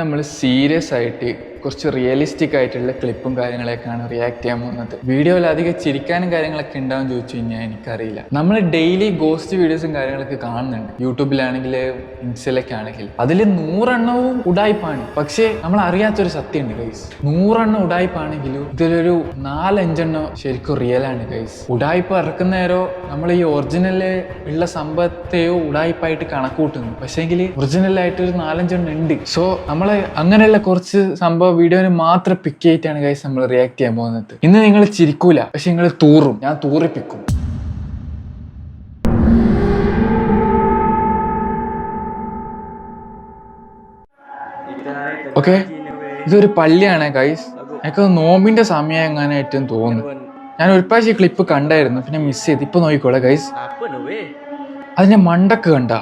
നമ്മൾ സീരിയസ് ആയിട്ട് കുറച്ച് റിയലിസ്റ്റിക് ആയിട്ടുള്ള ക്ലിപ്പും കാര്യങ്ങളൊക്കെയാണ് റിയാക്ട് ചെയ്യാൻ പോകുന്നത്. വീഡിയോയിൽ അധികം ചിരിക്കാനും കാര്യങ്ങളൊക്കെ ഉണ്ടാവും ചോദിച്ചു കഴിഞ്ഞാൽ എനിക്കറിയില്ല. നമ്മൾ ഡെയിലി ഗോസ്റ്റ് വീഡിയോസും കാര്യങ്ങളൊക്കെ കാണുന്നുണ്ട്. യൂട്യൂബിലാണെങ്കിൽ ഇൻസ്റ്റയിലൊക്കെ ആണെങ്കിൽ അതിൽ നൂറെണ്ണവും ഉടായ്പാണ്. പക്ഷേ നമ്മൾ അറിയാത്തൊരു സത്യമുണ്ട് ഗൈസ് നൂറെണ്ണം ഉടായ്പാണെങ്കിലും ഇതിലൊരു നാലഞ്ചെണ്ണം ശരിക്കും റിയൽ ആണ് ഗൈസ് ഉടായ്പ ഇറക്കുന്ന നേരോ നമ്മൾ ഈ ഒറിജിനൽ ഉള്ള സംഭവത്തെയോ ഉടായ്പായിട്ട് കണക്കൂട്ടുന്നു പക്ഷേങ്കിൽ ഒറിജിനലായിട്ട് ഒരു നാലഞ്ചെണ്ണം ഉണ്ട്. സോ നമ്മൾ അങ്ങനെയുള്ള കുറച്ച് സംഭവ വീഡിയോന് മാത്രം പിക്ക് ചെയ്തിട്ടാണ് ഗൈസ് നമ്മൾ റിയാക്ട് ചെയ്യാൻ പോകുന്നത്. ഇന്ന് നിങ്ങൾ ചിരിക്കൂല പക്ഷെ നിങ്ങൾ തൂറും. ഞാൻ തൂറിപ്പിക്കും ഓക്കെ ഇതൊരു പള്ളിയാണ് ഗൈസ് എനിക്ക് നോമ്പിന്റെ സമയം എങ്ങാനായിട്ടും തോന്നുന്നു. ഞാൻ ഒരു പ്രാവശ്യം ക്ലിപ്പ് കണ്ടായിരുന്നു പിന്നെ മിസ് ചെയ്ത്. ഇപ്പൊ നോക്കിക്കോളെ ഗൈസ് അതിന്റെ മണ്ടക്ക് കണ്ട.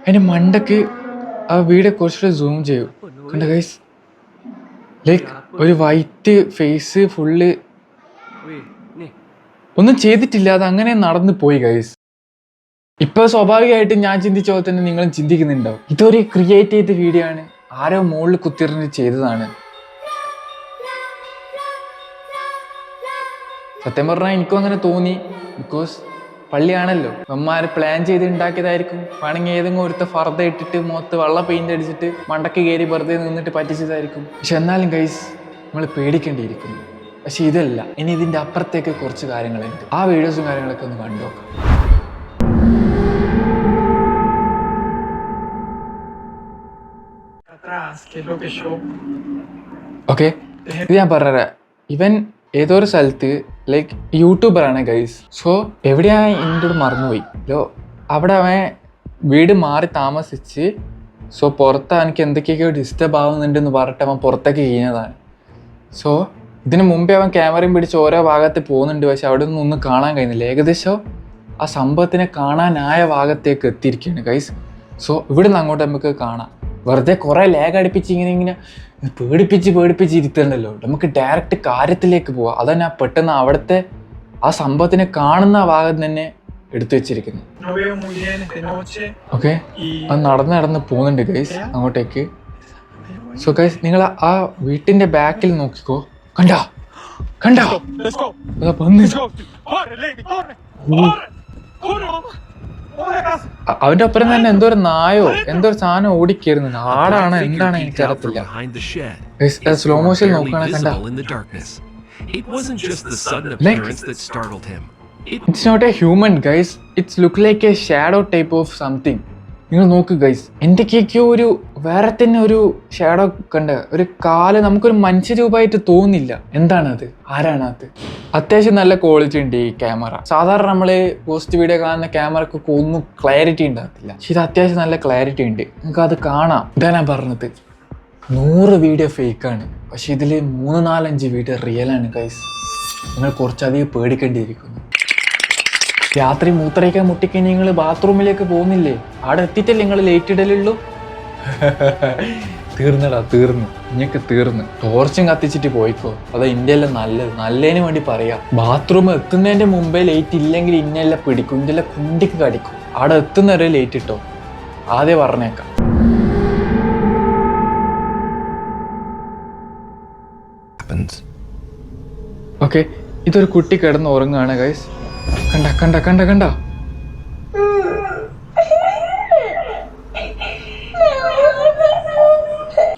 അതിന്റെ മണ്ടക്ക് ആ വീട് കുറച്ചുകൂടെ സൂം ചെയ്യൂ. കണ്ട ഗൈസ് ലൈക്ക് ഒരു വൈറ്റ് ഫേസ് ഫുള്ള് ഒന്നും ചെയ്തിട്ടില്ല അത് അങ്ങനെ നടന്നു പോയി ഗൈസ് ഇപ്പൊ സ്വാഭാവികമായിട്ട് ഞാൻ ചിന്തിച്ച പോലെ തന്നെ നിങ്ങളും ചിന്തിക്കുന്നുണ്ടാവും. ഇതൊരു ക്രിയേറ്റ് ചെയ്ത വീഡിയോ ആണ്. ആരോ മുകളിൽ കുത്തിറിഞ്ഞ് ചെയ്തതാണ്. സത്യം പറഞ്ഞാൽ എനിക്കും അങ്ങനെ തോന്നി. ബിക്കോസ് പള്ളിയാണല്ലോ. അമ്മമാര് പ്ലാൻ ചെയ്ത് ഉണ്ടാക്കിയതായിരിക്കും വേണമെങ്കിൽ ഏതെങ്കിലും ഒരുത്ത ഫർദ ഇട്ടിട്ട് മുഖത്ത് വെള്ള പെയിന്റ് അടിച്ചിട്ട് മണ്ടക്ക് കയറി വെറുതെ നിന്നിട്ട് പറ്റിച്ചതായിരിക്കും. പക്ഷെ എന്നാലും ഗൈസ് നമ്മൾ പേടിക്കേണ്ടിയിരിക്കുന്നു. പക്ഷെ ഇതല്ല. ഇനി ഇതിന്റെ അപ്പുറത്തേക്ക് കുറച്ച് കാര്യങ്ങളുണ്ട്. ആ വീഡിയോസും കാര്യങ്ങളൊക്കെ ഒന്ന് കണ്ടു നോക്കാം. Atrás, que es lo que yo okay ഇത് ഞാൻ പറഞ്ഞുതരാം. ഇവൻ ഏതോ ഒരു സ്ഥലത്ത് ലൈക്ക് യൂട്യൂബറാണ് ഗൈസ് സോ എവിടെയാ എന്നോട് മറന്നുപോയി? ലോ അവിടെ അവൻ വീട് മാറി താമസിച്ച് സോ പുറത്ത് എനിക്ക് എന്തൊക്കെയൊക്കെയോ ഡിസ്റ്റർബ് ആവുന്നുണ്ടെന്ന് പറഞ്ഞിട്ട് അവൻ പുറത്തേക്ക് കഴിഞ്ഞതാണ് സോ ഇതിനു മുമ്പേ അവൻ ക്യാമറയും പിടിച്ച് ഓരോ ഭാഗത്ത് പോകുന്നുണ്ട് പക്ഷെ അവിടെ നിന്നും ഒന്നും കാണാൻ കഴിയുന്നില്ല. ഏകദേശം ആ സംഭവത്തിനെ കാണാനായ ഭാഗത്തേക്ക് എത്തിയിരിക്കുകയാണ് ഗൈസ് സോ ഇവിടുന്ന് അങ്ങോട്ട് നമുക്ക് കാണാം. വെറുതെ കുറേ ലേഖ അടുപ്പിച്ച് ഇങ്ങനെ ഇങ്ങനെ പേടിപ്പിച്ച് പേടിപ്പിച്ച് ഇരുത്തണ്ടല്ലോ. നമുക്ക് ഡയറക്റ്റ് കാര്യത്തിലേക്ക് പോവാം. അതന്നെ പെട്ടെന്ന് അവിടുത്തെ ആ സംഭവത്തിനെ കാണുന്ന ഭാഗം തന്നെ എടുത്തു വെച്ചിരിക്കുന്നു. ഓക്കെ അത് നടന്ന് നടന്ന് പോകുന്നുണ്ട് ഗൈസ് അങ്ങോട്ടേക്ക്. സോ ഗൈസ് നിങ്ങൾ ആ വീട്ടിന്റെ ബാക്കിൽ നോക്കിക്കോ. കണ്ടോ? കണ്ടോ? വന്ന് അവന്റെ അപ്പുറം തന്നെ എന്തോ ഒരു നായോ എന്തോ ഒരു സാധനം ഓടിക്കായിരുന്നു നാടാണ് എന്താണ് എനിക്ക് അറിയത്തില്ല. Slow motion uh, നോക്കുകയാണെ human guys it's look like a shadow type of something നിങ്ങൾ നോക്ക് ഗൈസ് എന്റെ കേക്കോ ഒരു വേറെ തന്നെ ഒരു ഷാഡോ കണ്ട ഒരു കാൽ നമുക്കൊരു മനുഷ്യരൂപമായിട്ട് തോന്നില്ല. എന്താണത് ആരാണ് അത്? അത്യാവശ്യം നല്ല ക്വാളിറ്റി ഉണ്ട് ഈ ക്യാമറ സാധാരണ നമ്മൾ പോസ്റ്റ് വീഡിയോ കാണുന്ന ക്യാമറക്ക് ഒന്നും ക്ലാരിറ്റി ഉണ്ടാകത്തില്ല. പക്ഷെ ഇത് അത്യാവശ്യം നല്ല ക്ലാരിറ്റി ഉണ്ട്. നിങ്ങൾക്ക് അത് കാണാം. ഇതാ ഞാൻ പറഞ്ഞത്. നൂറ് വീഡിയോ ഫേക്കാണ് പക്ഷെ ഇതിൽ മൂന്ന് നാലഞ്ച് വീഡിയോ റിയൽ ആണ് ഗൈസ് നിങ്ങൾ കുറച്ചധികം പേടിക്കേണ്ടിയിരിക്കുന്നു. രാത്രി മൂത്രയ്ക്കാൻ മുട്ടിക്കഴിഞ്ഞ് നിങ്ങൾ ബാത്റൂമിലേക്ക് പോകുന്നില്ലേ? അവിടെ എത്തിയിട്ടല്ലേ നിങ്ങൾ ലേറ്റ് ഇടലുള്ളൂ? തീർന്നടാ തീർന്നു. ഇങ്ങക്ക് തീർന്ന്. ടോർച്ചും കത്തിച്ചിട്ട് പോയിക്കോ. അതാ ഇന്ത്യയിലെ നല്ലത്. നല്ലതിന് വേണ്ടി പറയാ. ബാത്റൂം എത്തുന്നതിന്റെ മുമ്പേ ലേറ്റ് ഇല്ലെങ്കിൽ ഇന്നെല്ലാം പിടിക്കും. ഇന്ത്യയിലെ കുണ്ടിക്ക് കടിക്കും. അവിടെ എത്തുന്നവരെ ലേറ്റ് ഇട്ടോ? ആദ്യം പറഞ്ഞേക്കാം. ഓക്കെ ഇതൊരു കുട്ടി കിടന്ന് ഉറങ്ങുകയാണ് ഗൈസ് കണ്ട കണ്ട കണ്ട കണ്ട.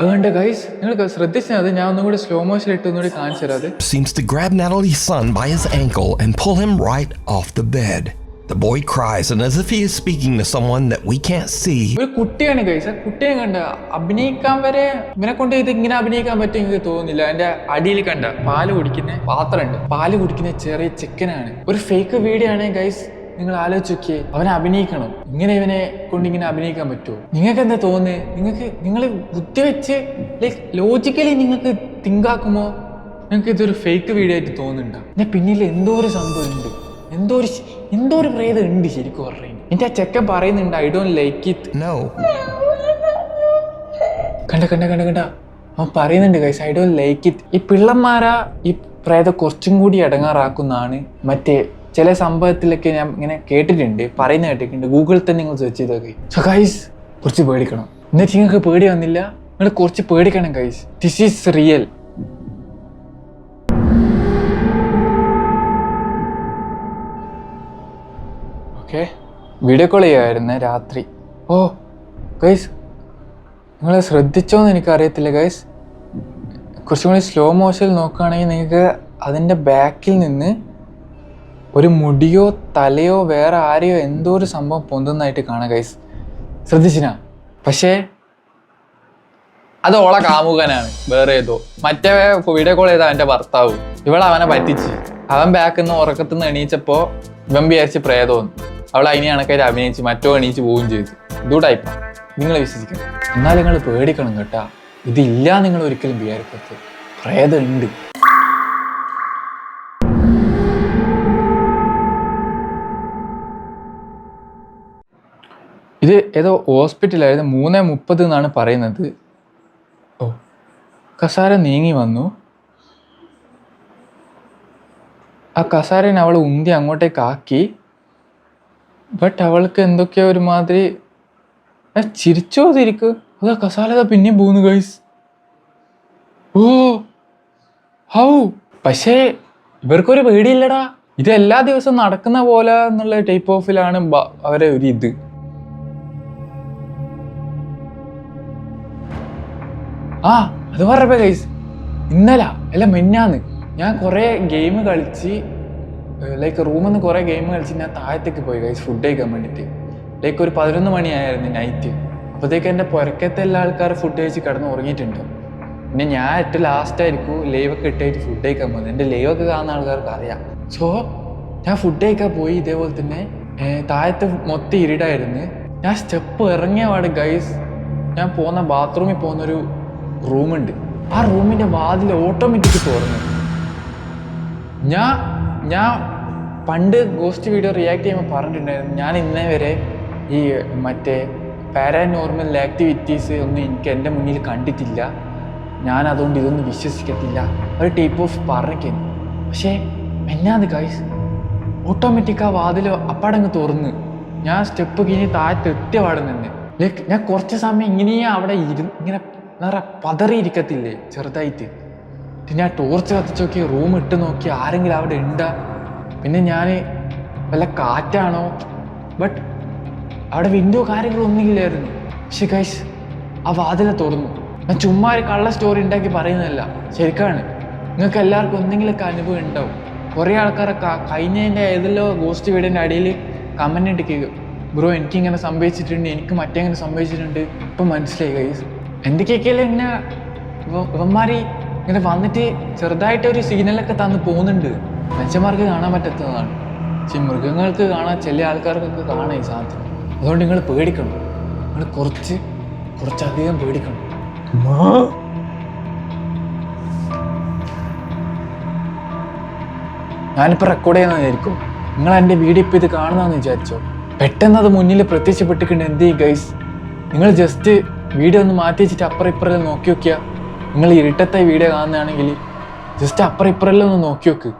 വേണ്ട ഗൈസ് നിങ്ങൾ ശ്രദ്ധിച്ചാൽ അത് ഞാൻ ഒന്നും കൂടി സ്ലോ മോഷൻ ഇട്ട് ഒന്നുകൂടി കാണിച്ചു തരാം seems to grab Natalie's son by his ankle and pull him right off the bed. The boy cries, and as if he is speaking to someone that we can't see, ഒരു കുട്ടിയാണ് guys ആ കുട്ടിയെ കണ്ട അഭിനയിക്കാൻ വരെ ഇവനെ കൊണ്ട് ഇത് ഇങ്ങനെ അഭിനയിക്കാൻ പറ്റും എനിക്ക് തോന്നുന്നില്ല. എന്റെ അടിയിൽ കണ്ട പാൽ കുടിക്കുന്ന പാത്രമുണ്ട്. പാൽ കുടിക്കുന്ന ചെറിയ ചിക്കനാണ് ഒരു ഫേക്ക് വീഡിയോ ആണ് ഗൈസ് നിങ്ങൾ ആലോചിച്ച് നോക്കിയേ അവനെ അഭിനയിക്കണം. ഇങ്ങനെ ഇവനെ കൊണ്ട് ഇങ്ങനെ അഭിനയിക്കാൻ പറ്റുമോ? നിങ്ങൾക്ക് എന്താ തോന്നുന്നത് നിങ്ങൾക്ക് നിങ്ങൾ ബുദ്ധി വെച്ച് ലൈക്ക് ലോജിക്കലി നിങ്ങൾക്ക് തിങ്കാക്കുമോ നിങ്ങൾക്ക് ഇതൊരു ഫേക്ക് വീഡിയോ ആയിട്ട് തോന്നുന്നുണ്ടോ? പിന്നെ പിന്നിൽ എന്തോ ഒരു സംഭവം ഉണ്ട്. എന്തോ ഒരു എന്തോ ഒരു പ്രേതം ഉണ്ട് ശരിക്കും പറയുന്നത് എന്റെ ആ ചെക്കൻ പറയുന്നുണ്ട് I don't like it no കണ്ട കണ്ട കണ്ട കണ്ട. അവൻ പറയുന്നുണ്ട് guys I don't like it ഈ പിള്ളന്മാരാ ഈ പ്രേതം കുറച്ചും കൂടി ഇടങ്ങാറാക്കുന്നതാണ് മറ്റേ ചില സംഭവത്തിലൊക്കെ ഞാൻ ഇങ്ങനെ കേട്ടിട്ടുണ്ട് പറയുന്ന കേട്ടിട്ടുണ്ട്. ഗൂഗിളിൽ തന്നെ നിങ്ങൾ സെർച്ച് ചെയ്തൊക്കെ സോ ഗൈസ് കുറച്ച് പേടിക്കണം. എന്നിട്ട് നിങ്ങൾക്ക് പേടി വന്നില്ല? നിങ്ങൾ കുറച്ച് പേടിക്കണം guys this is real okay video call ചെയ്യുമായിരുന്നു രാത്രി. ഓ ഗൈസ് നിങ്ങൾ ശ്രദ്ധിച്ചോന്ന് എനിക്കറിയത്തില്ല ഗൈസ് കുറച്ചും കൂടി സ്ലോ മോഷനിൽ നോക്കുകയാണെങ്കിൽ നിങ്ങൾക്ക് അതിന്റെ ബാക്കിൽ നിന്ന് ഒരു മുടിയോ തലയോ വേറെ ആരെയോ എന്തോ ഒരു സംഭവം പൊന്തുന്നതായിട്ട് കാണാം ഗൈസ് ശ്രദ്ധിച്ചിന? പക്ഷേ അത് ഓളെ കാമുകനാണ് വേറെ ഏതോ. മറ്റേ വീഡിയോ കോൾ ചെയ്ത അവന്റെ ഭർത്താവ്. ഇവൾ അവനെ പറ്റിച്ച്. അവൻ ബാക്കിൽ നിന്ന് ഉറക്കത്തിൽ നിന്ന് എണീച്ചപ്പോൾ ഇവൻ വിചാരിച്ച് പ്രേതോന്ന് അവൾ അതിനെ കണക്കായിട്ട് അഭിനയിച്ച് മറ്റോ എണീച്ച് പോവുകയും ചെയ്തു. ഇതൂടായിപ്പ നിങ്ങൾ വിശ്വസിക്കണം. എന്നാൽ നിങ്ങൾ പേടിക്കണം കേട്ടാ. ഇതില്ല നിങ്ങൾ ഒരിക്കലും വിചാരിക്കരുത്. പ്രേതം ഇത് ഏതോ ഹോസ്പിറ്റലായിരുന്നു. മൂന്ന് മുപ്പത് എന്നാണ് പറയുന്നത്. ഓ കസാര നീങ്ങി വന്നു. ആ കസാരനെ അവൾ ഉന്തി അങ്ങോട്ടേക്ക് ആക്കി. ബട്ട് അവൾക്ക് എന്തൊക്കെയോ ഒരുമാതിരി മാതിരി ചിരിച്ചോ തിരിക്ക് അതാ കസാല പിന്നെയും പോകുന്നു ഗൈസ് ഓ ഹൗ. പക്ഷേ ഇവർക്കൊരു പേടിയില്ലടാ. ഇത് എല്ലാ ദിവസവും നടക്കുന്ന പോലെ എന്നുള്ള ടൈപ്പ് ഓഫിലാണ് അവരെ ഒരു ഇത്. ആ അത് പറഞ്ഞപ്പോ ഗൈസ് ഇന്നല അല്ല മിന്നാന്ന്. ഞാൻ കുറേ ഗെയിം കളിച്ച് ലൈക്ക് റൂമിൽ നിന്ന് കുറേ ഗെയിം കളിച്ച് ഞാൻ താഴത്തേക്ക് പോയി ഗൈസ് ഫുഡ് കഴിക്കാൻ വേണ്ടിയിട്ട് ലൈക്ക് ഒരു പതിനൊന്ന് മണിയായിരുന്നു നൈറ്റ് അപ്പോഴത്തേക്ക് എന്റെ പുരക്കത്തെ എല്ലാ ആൾക്കാരും ഫുഡ് കഴിച്ച് കിടന്ന് ഉറങ്ങിയിട്ടുണ്ട്. പിന്നെ ഞാൻ ഏറ്റവും ലാസ്റ്റ് ആയിരിക്കും ലൈവ് ഒക്കെ ഇട്ടായിട്ട് ഫുഡ് കഴിക്കാൻ പോകുന്നത് എന്റെ ലൈവൊക്കെ കാണുന്ന ആൾക്കാർക്ക് അറിയാം. സോ ഞാൻ ഫുഡ് കഴിക്കാൻ പോയി ഇതേപോലെ തന്നെ താഴത്ത് മൊത്തം ഇരുടായിരുന്നു. ഞാൻ സ്റ്റെപ്പ് ഇറങ്ങിയ പാട് ഗൈസ് ഞാൻ പോകുന്ന ബാത്റൂമിൽ പോകുന്നൊരു റൂമുണ്ട്. ആ റൂമിന്റെ വാതിൽ ഓട്ടോമാറ്റിക് തുറന്നു. ഞാൻ ഞാൻ പണ്ട് ഗോസ്റ്റ് വീഡിയോ റിയാക്ട് ചെയ്യുമ്പോൾ പറഞ്ഞിട്ടുണ്ടായിരുന്നു. ഞാൻ ഇന്നേ വരെ ഈ മറ്റേ പാരാനോർമൽ ആക്ടിവിറ്റീസ് ഒന്നും എനിക്ക് എന്റെ മുന്നിൽ കണ്ടിട്ടില്ല. ഞാൻ അതുകൊണ്ട് ഇതൊന്നും വിശ്വസിക്കത്തില്ല. ഒരു ടൈപ്പ് ഓഫ് പറഞ്ഞിരിക്കുന്നു. പക്ഷേ എന്നാത് ഗൈസ് ഓട്ടോമാറ്റിക് ആ വാതിൽ അപ്പാടങ്ങ് തുറന്ന്. ഞാൻ സ്റ്റെപ്പ് കഴിഞ്ഞ് താഴത്ത് എത്തിയ പാടെ ലൈക്ക് ഞാൻ കുറച്ച് സമയം ഇങ്ങനെയേ അവിടെ ഇരുന്ന് ഇങ്ങനെ പറയുക പതറിയിരിക്കത്തില്ലേ ചെറുതായിട്ട്. പിന്നെ ആ ടോർച്ച് കത്തിച്ച് നോക്കി റൂം ഇട്ട് നോക്കി ആരെങ്കിലും അവിടെ ഉണ്ടാ പിന്നെ ഞാൻ വല്ല കാറ്റാണോ? ബട്ട് അവിടെ വിൻഡോ കാര്യങ്ങളൊന്നും ഇല്ലായിരുന്നു. പക്ഷെ കൈസ് ആ വാതിലെ തുറന്നു. ഞാൻ ചുമ്മാ ഒരു കള്ള സ്റ്റോറി ഉണ്ടാക്കി പറയുന്നതല്ല. ശരിക്കാണ്. നിങ്ങൾക്ക് എല്ലാവർക്കും എന്തെങ്കിലുമൊക്കെ അനുഭവം ഉണ്ടാവും കുറേ ആൾക്കാരൊക്കെ കഴിഞ്ഞതിന്റെ ഏതെല്ലോ ഗോസ്റ്റ് വീടിന്റെ അടിയിൽ കമന്റ് ഇട്ടിക്കുക ബ്രോ എനിക്കിങ്ങനെ സംഭവിച്ചിട്ടുണ്ട്. എനിക്ക് മറ്റേങ്ങനെ സംഭവിച്ചിട്ടുണ്ട്. ഇപ്പം മനസ്സിലായി ഗൈസ് എന്തൊക്കെയൊക്കെയല്ലേ ഇങ്ങനെ എന്നെ ഇവന്മാരി ഇങ്ങനെ വന്നിട്ട് ചെറുതായിട്ട് ഒരു സിഗ്നലൊക്കെ തന്ന് പോകുന്നുണ്ട്. മനുഷ്യന്മാർക്ക് കാണാൻ പറ്റാത്തതാണ്. പക്ഷെ മൃഗങ്ങൾക്ക് കാണാൻ ചില ആൾക്കാർക്കൊക്കെ കാണാൻ ഈ സാധനം. അതുകൊണ്ട് നിങ്ങൾ പേടിക്കണം. നിങ്ങൾ കുറച്ച് കുറച്ചധികം പേടിക്കണം. ഞാനിപ്പോൾ റെക്കോർഡ് ചെയ്യുന്നതായിരിക്കും നിങ്ങൾ എന്റെ വീഡിയോ ഇപ്പോൾ ഇത് കാണുന്നതെന്ന് വിചാരിച്ചോ? പെട്ടെന്ന് അത് മുന്നിൽ പ്രത്യക്ഷപ്പെട്ടിട്ടുണ്ട്. എന്ത് ചെയ്യും ഗൈസ് നിങ്ങൾ ജസ്റ്റ് വീഡിയോ ഒന്ന് മാറ്റി വെച്ചിട്ട് അപ്പുറം ഇപ്പുറം നോക്കി നോക്കിയാൽ നിങ്ങൾ ഇരുട്ടത്തെ വീഡിയോ കാണുന്നതാണെങ്കിൽ ജസ്റ്റ് അപ്പുറം ഇപ്പുറം ഒന്ന് നോക്കി നോക്ക്.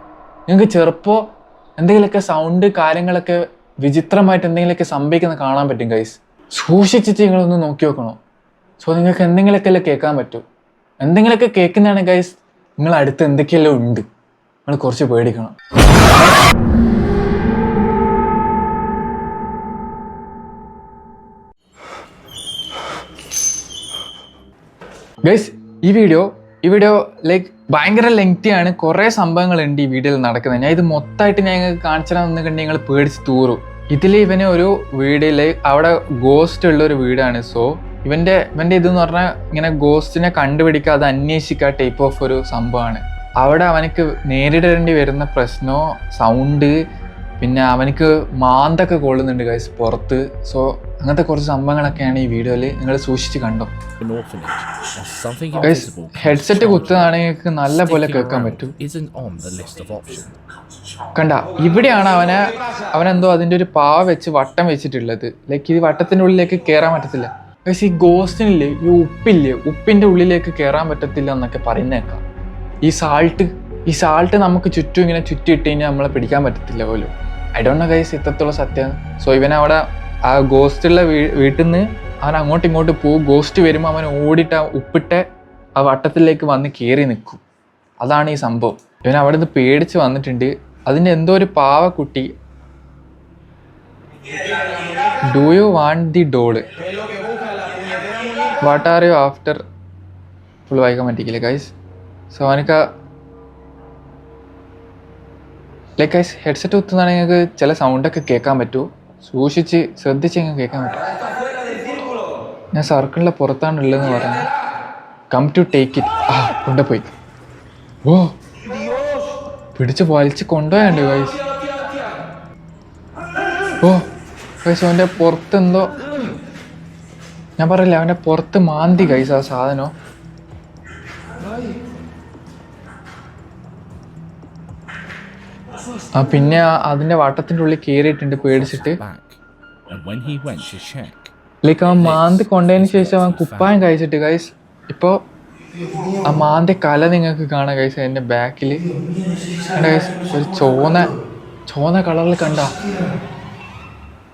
നിങ്ങൾക്ക് ചെറുപ്പോൾ എന്തെങ്കിലുമൊക്കെ സൗണ്ട് കാര്യങ്ങളൊക്കെ വിചിത്രമായിട്ട് എന്തെങ്കിലുമൊക്കെ സംഭവിക്കുന്ന കാണാൻ പറ്റും ഗൈസ് സൂക്ഷിച്ചിട്ട് നിങ്ങളൊന്ന് നോക്കി നോക്കണം. സോ നിങ്ങൾക്ക് എന്തെങ്കിലുമൊക്കെ അല്ലേ കേൾക്കാൻ പറ്റും? എന്തെങ്കിലുമൊക്കെ കേൾക്കുന്നതാണ് ഗൈസ് നിങ്ങൾ അടുത്ത് എന്തൊക്കെയല്ലോ ഉണ്ട്? നിങ്ങൾ കുറച്ച് പേടിക്കണം. ഗൈസ് ഈ വീഡിയോ ഈ വീഡിയോ ലൈക്ക് ഭയങ്കര ലെങ്തി ആണ്. കുറേ സംഭവങ്ങളുണ്ട് ഈ വീഡിയോയിൽ നടക്കുന്നത്. ഞാൻ ഇത് മൊത്തമായിട്ട് ഞാൻ നിങ്ങൾക്ക് കാണിച്ചു തന്നിട്ടുണ്ടെങ്കിൽ നിങ്ങൾ പേടിച്ച് തൂറും. ഇതിൽ ഇവന് ഒരു വീടിൽ അവിടെ ഗോസ്റ്റ് ഉള്ള ഒരു വീടാണ്. സോ ഇവന്റെ ഇവന്റെ ഇതെന്ന് പറഞ്ഞാൽ ഇങ്ങനെ ഗോസ്റ്റിനെ കണ്ടുപിടിക്കുക അത് അന്വേഷിക്കുക ടൈപ്പ് ഓഫ് ഒരു സംഭവമാണ്. അവിടെ അവനക്ക് നേരിടേണ്ടി വരുന്ന പ്രശ്നമോ സൗണ്ട് പിന്നെ അവനക്ക് മാന്തൊക്കെ കൊള്ളുന്നുണ്ട് ഗൈസ് പുറത്ത്. സോ അങ്ങനത്തെ കുറച്ച് സംഭവങ്ങളൊക്കെയാണ് ഈ വീഡിയോയിൽ നിങ്ങൾ സൂക്ഷിച്ച് കണ്ടോ. ഗൈസ് ഹെഡ്സെറ്റ് കുത്തുകയാണെങ്കിൽ നല്ല പോലെ കേൾക്കാൻ പറ്റും. കണ്ട ഇവിടെയാണ് അവനെ അവനെന്തോ അതിന്റെ ഒരു പാവ വെച്ച് വട്ടം വെച്ചിട്ടുള്ളത്. ലൈക്ക് ഈ വട്ടത്തിന്റെ ഉള്ളിലേക്ക് കയറാൻ പറ്റത്തില്ല. ഗൈസ് ഈ ഗോസ്റ്റിനില്ലേ ഈ ഉപ്പില്ലേ ഉപ്പിന്റെ ഉള്ളിലേക്ക് കയറാൻ പറ്റത്തില്ല എന്നൊക്കെ പറയുന്നേക്കാം. ഈ സാൾട്ട് ഈ സാൾട്ട് നമുക്ക് ചുറ്റും ഇങ്ങനെ ചുറ്റിയിട്ട് കഴിഞ്ഞാൽ നമ്മളെ പിടിക്കാൻ പറ്റത്തില്ല പോലും. ഐ ഡോണ്ട് നോ ഗൈസ് ഇത്തരത്തിലുള്ള സത്യം. സോ ഇവൻ അവിടെ ആ ഗോസ്റ്റുള്ള വീ വീട്ടിൽ നിന്ന് അവൻ അങ്ങോട്ടും ഇങ്ങോട്ട് പോകും. ഗോസ്റ്റ് വരുമ്പോൾ അവൻ ഓടിയിട്ട് ആ ഉപ്പിട്ട് ആ വട്ടത്തിലേക്ക് വന്ന് കയറി നിൽക്കും. അതാണ് ഈ സംഭവം. ഇവൻ അവിടെ നിന്ന് പേടിച്ച് വന്നിട്ടുണ്ട്. അതിന്റെ എന്തോ ഒരു പാവക്കുട്ടി do you want the doll what are you after full വായിക്കാൻ പറ്റിക്കില്ല ഗൈസ് സോ അവനക്ക് ലൈക്ക് ഐസ് ഹെഡ്സെറ്റ് കുത്തുന്നതാണെങ്കിൽ നിങ്ങൾക്ക് ചില സൗണ്ടൊക്കെ കേൾക്കാൻ പറ്റൂ. സൂക്ഷിച്ച് ശ്രദ്ധിച്ച് നിങ്ങൾക്ക് കേൾക്കാൻ പറ്റും. ഞാൻ സർക്കിളിന്റെ പുറത്താണ് ഉള്ളതെന്ന് പറഞ്ഞു കം ടു ടേക്ക് ഇറ്റ് ആ കൊണ്ടുപോയി. ഓ പിടിച്ച് വലിച്ച് കൊണ്ടുപോയാണ്ട് വൈസ് ഓ ഗൈസ് അവന്റെ പുറത്ത് എന്തോ ഞാൻ പറയില്ല അവന്റെ പുറത്ത് മാന്തി ഗൈസ് ആ സാധനം. ആ പിന്നെ അതിന്റെ വട്ടത്തിന്റെ ഉള്ളിൽ കയറിയിട്ടുണ്ട് പേടിച്ചിട്ട്. ലൈക്ക് അവൻ മാന്തി കൊണ്ടതിന് ശേഷം അവൻ കുപ്പായം കഴിച്ചിട്ട് ഗൈസ് ഇപ്പോൾ ആ മാന്തി കല നിങ്ങൾക്ക് കാണാം ഗൈസ് എന്റെ ബാക്കിൽ ഗൈസ് ഒരു ചോന്ന ചോന്ന കളറിൽ കണ്ട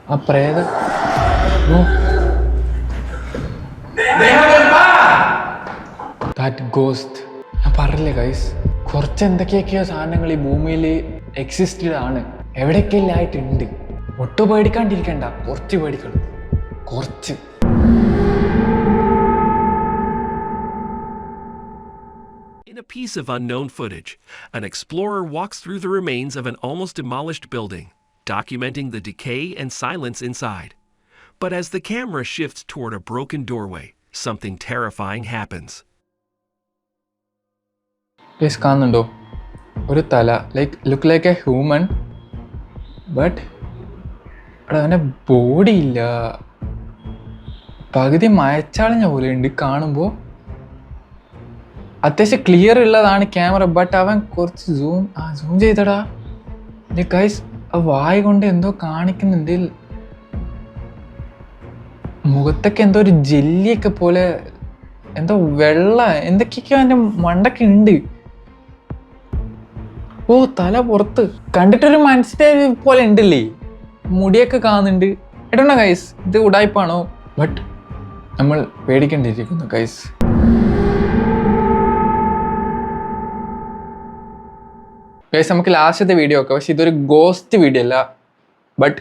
ആ പ്രേത. ദാറ്റ് ഗോസ്റ്റ് ഞാൻ പറഞ്ഞില്ലേ ഗൈസ് കുറച്ച് എന്തൊക്കെയൊക്കെയോ സാധനങ്ങൾ ഈ ഭൂമിയിൽ എക്സിസ്റ്റഡ് ആണ് എവിടെയൊക്കെ ആയിട്ടുണ്ട് ഒട്ടും പേടിക്കാണ്ടിരിക്കണ്ട കുറച്ച് പേടിക്കണം കുറച്ച് In a piece of unknown footage, an explorer walks through the remains of an almost demolished building, documenting the decay and silence inside. But as the camera shifts toward a broken doorway, something terrifying happens. കാണുന്നുണ്ടോ ഒരു തല like look like a human but അവിടെ അവന്റെ body ഇല്ല. പകുതി മയച്ചാളിഞ്ഞ പോലെ ഉണ്ട് കാണുമ്പോൾ. അത്യാവശ്യം ക്ലിയർ ഉള്ളതാണ് ക്യാമറ ബട്ട് അവൻ കുറച്ച് സൂം ആ സൂം ചെയ്തടാ. ഗൈസ് ആ വായ കൊണ്ട് എന്തോ കാണിക്കുന്നുണ്ട്. മുഖത്തൊക്കെ എന്തോ ഒരു ജെല്ലിയൊക്കെ പോലെ എന്തോ വെള്ള എന്തൊക്കെയൊക്കെയോ എന്റെ മണ്ടൊക്കെ ഉണ്ട്. ഓ തല പുറത്ത്. കണ്ടിട്ടൊരു മനസ്സിന്റെ പോലെ ഉണ്ടല്ലേ? മുടിയൊക്കെ കാണുന്നുണ്ട് എടണ ഗൈസ് ഇത് ഉടായ്പാണോ? ബട്ട് നമ്മൾ പേടിക്കേണ്ടിയിരിക്കുന്നു ഗൈസ് ഗൈസ് നമുക്ക് ലാസ്റ്റത്തെ വീഡിയോ ഒക്കെ. പക്ഷെ ഇതൊരു ഗോസ്റ്റ് വീഡിയോ അല്ല. ബട്ട്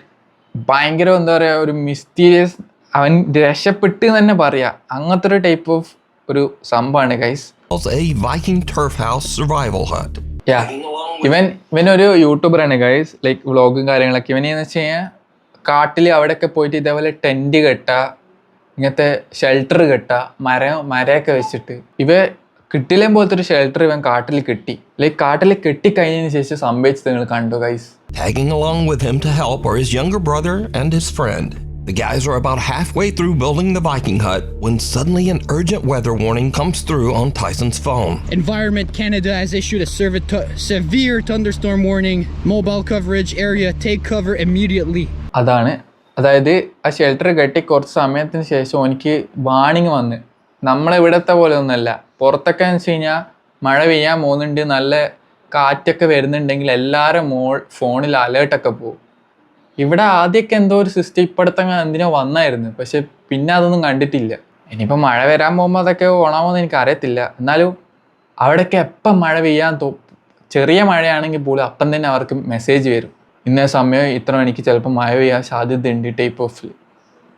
ഭയങ്കര എന്താ പറയുക ഒരു മിസ്റ്റീരിയസ് അവൻ രക്ഷപ്പെട്ട് എന്ന് തന്നെ പറയാ. അങ്ങനത്തെ ഒരു ടൈപ്പ് ഓഫ് ഒരു സംഭവമാണ് guys a Viking turf house survival hut. യാ ഇവൻ ഇവൻ ഒരു യൂട്യൂബറാണ് ഗൈസ് ലൈക്ക് വ്ളോഗും കാര്യങ്ങളൊക്കെ. ഇവൻ എന്ന് വെച്ച് കഴിഞ്ഞാൽ കാട്ടിൽ അവിടെയൊക്കെ പോയിട്ട് ഇതേപോലെ ടെന്റ് കെട്ട ഇങ്ങനത്തെ ഷെൽട്ടർ കെട്ട മരം മരമൊക്കെ വെച്ചിട്ട് ഇവ കിട്ടില്ലേ പോലത്തെ ഒരു ഷെൽട്ടർ ഇവൻ കാട്ടിൽ കിട്ടി. ലൈക്ക് കാട്ടിൽ കെട്ടി കെട്ടിക്കഴിഞ്ഞതിന് ശേഷം സംഭവിച്ചത് നിങ്ങൾ കണ്ടു guys Tagging along with him to help are his younger brother and his friend. The guys are about halfway through building the Viking hut when suddenly an urgent weather warning comes through on Tyson's phone. Environment Canada has issued a severe thunderstorm warning. Mobile coverage area, take cover immediately. അതാണ് അതായത് ആ shelter കെട്ടി കുറച്ച് സമയത്തിന് ശേഷം എനിക്ക് വാണിങ് വന്ന് നമ്മളെ ഇവിടത്തെ പോലെ ഒന്നല്ല പുറത്തൊക്കെ എന്ന് വെച്ച് കഴിഞ്ഞാൽ മഴ പെയ്യാൻ പോകുന്നുണ്ട് നല്ല കാറ്റൊക്കെ വരുന്നുണ്ടെങ്കിൽ എല്ലാവരും മോൾ ഫോണിൽ അലേർട്ടൊക്കെ പോകും ഇവിടെ ആദ്യമൊക്കെ എന്തോ ഒരു സിസ്റ്റം ഇപ്പോഴത്തെ എന്തിനോ വന്നായിരുന്നു. പക്ഷെ പിന്നെ അതൊന്നും കണ്ടിട്ടില്ല. ഇനിയിപ്പോൾ മഴ വരാൻ പോകുമ്പോൾ അതൊക്കെ ഓണാമോന്ന് എനിക്ക് അറിയത്തില്ല. എന്നാലും അവിടെയൊക്കെ എപ്പം മഴ പെയ്യാൻ തോ ചെറിയ മഴയാണെങ്കിൽ പോലും അപ്പം തന്നെ അവർക്ക് മെസ്സേജ് വരും. ഇന്ന സമയം ഇത്ര മണിക്ക് ചിലപ്പോൾ മഴ പെയ്യാൻ സാധ്യത ഉണ്ട് ടൈപ്പ് ഓഫ്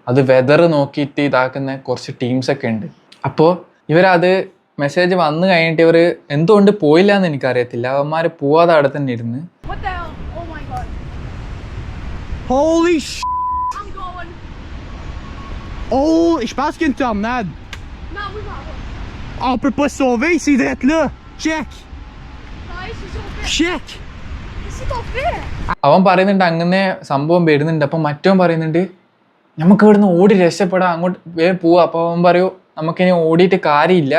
അത് വെതർ നോക്കിയിട്ട് ഇതാക്കുന്ന കുറച്ച് ടീംസൊക്കെ ഉണ്ട്. അപ്പോൾ ഇവരത് മെസ്സേജ് വന്നു കഴിഞ്ഞിട്ട് ഇവർ എന്തുകൊണ്ട് പോയില്ല എന്ന് എനിക്കറിയത്തില്ല. അവന്മാർ പോവാതെ അവിടെ തന്നെ ഇരുന്ന്. Holy sh! I'm going. Oh, je pense qu'il y a une tornade. Non, oui, non. Ah, On peut pas se sauver, c'est d'être là. Check! Ouais. Check! അവൻ പറയുന്നുണ്ട് അങ്ങനെ സംഭവം വരുന്നുണ്ട് അപ്പം മറ്റവൻ പറയുന്നുണ്ട് നമുക്ക് ഇവിടുന്ന് ഓടി രക്ഷപ്പെടാം അങ്ങോട്ട് വേ പോവാം അപ്പോൾ അവൻ പറയൂ നമുക്കിനി ഓടിയിട്ട് കാര്യമില്ല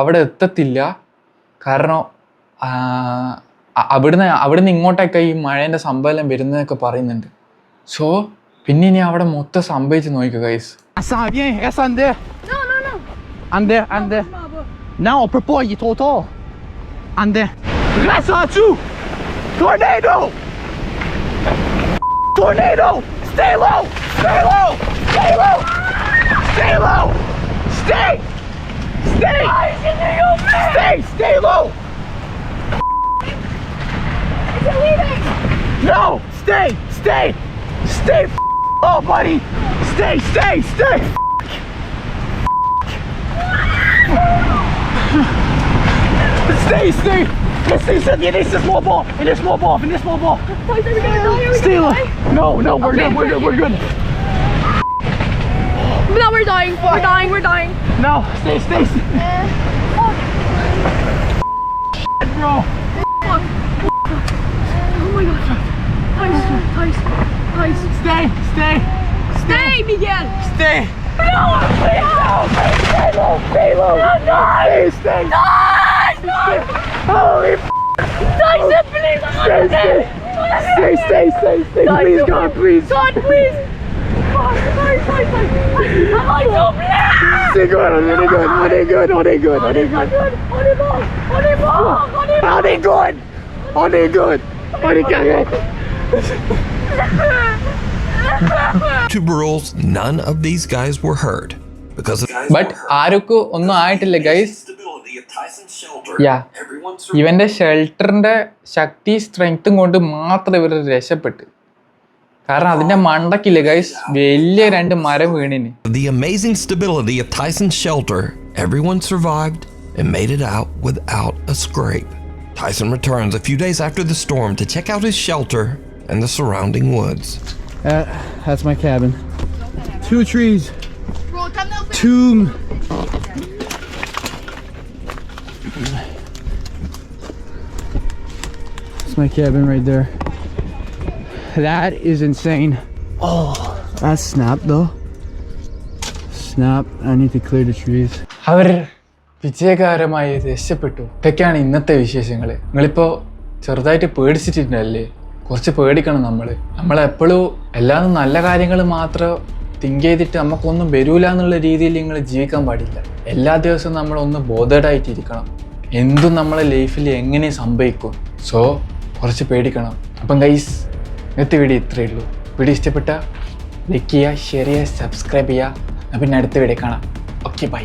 അവിടെ എത്തത്തില്ല കാരണം അവിടുന്ന് അവിടുന്ന് ഇങ്ങോട്ടൊക്കെ ഈ മഴേന്റെ സംഭവം വരുന്നതൊക്കെ പറയുന്നുണ്ട് സോ പിന്നെ ഇനി അവിടെ മൊത്തം സംഭവിച്ച് നോക്കുക guys! Tornado! Stay low! Stay low! Stay low! Stay low! Stay! Stay! Stay! Stay low! You're leaving! No! Stay! Stay! Stay Oh, buddy! Stay, stay, stay! stay, stay! Stay, stay, in this small ball! In this small ball! In this small ball! Stay! No, no, we're okay. good, we're good, we're good! No, we're dying, we're dying, we're dying! No, stay, stay, stay! Uh, fuck. Bro! Fuck my god. Tice, Tice, Tice. Stay! Stay! Stay, Miguel. Stay! No! Please no! Please stay low! No! No! Stay! Stay! No! Holy f- Tice, please. Stay! Stay! Stay! Stay! Stay! Stay! Please, God, please! God, please. No. Stay good! Are they good? Are they good? Are they good? Are they good? Are they good? Are they good? Are they good? To rules, none of these guys were hurt because of but ആർക്കും ഒന്നും ആയിട്ടില്ല guys യാ ഇവന്റെ ഷെൽട്ടറിന്റെ ശക്തി സ്ട്രെങ്ത്തും കൊണ്ട് മാത്രം ഇവർ രക്ഷപ്പെട്ട് കാരണം അതിന്റെ മണ്ടക്കില്ല ഗൈസ് വലിയ രണ്ട് മരം വീണിന് the amazing stability of Tyson's shelter, everyone survived and made it out without a scrape. Tyson returns a few days after the storm to check out his shelter and the surrounding woods. Uh, that's my cabin. Two trees. Two. That's my cabin right there. That is insane. Oh, that's snap though. Snap. I need to clear the trees. How വിജയകരമായി രക്ഷപ്പെട്ടു. ഇതൊക്കെയാണ് ഇന്നത്തെ വിശേഷങ്ങൾ. നിങ്ങളിപ്പോൾ ചെറുതായിട്ട് പേടിച്ചിട്ടുണ്ടല്ലേ? കുറച്ച് പേടിക്കണം നമ്മൾ നമ്മളെപ്പോഴും എല്ലാതും നല്ല കാര്യങ്ങൾ മാത്രം തിങ്ക് ചെയ്തിട്ട് നമുക്കൊന്നും വരൂല എന്നുള്ള രീതിയിൽ നിങ്ങൾ ജീവിക്കാൻ പാടില്ല. എല്ലാ ദിവസവും നമ്മളൊന്ന് ബോധേഡായിട്ടിരിക്കണം എന്തും നമ്മളെ ലൈഫിൽ എങ്ങനെ സംഭവിക്കും. സോ കുറച്ച് പേടിക്കണം. അപ്പം ഗൈസ് ഇന്നത്തെ വീഡിയോ ഇത്രയേ ഉള്ളൂ. വീഡിയോ ഇഷ്ടപ്പെട്ട ലൈക്ക് ചെയ്യുക ഷെയർ ചെയ്യുക സബ്സ്ക്രൈബ് ചെയ്യുക. പിന്നെ അടുത്ത വീഡിയോ കാണാം. Okay bye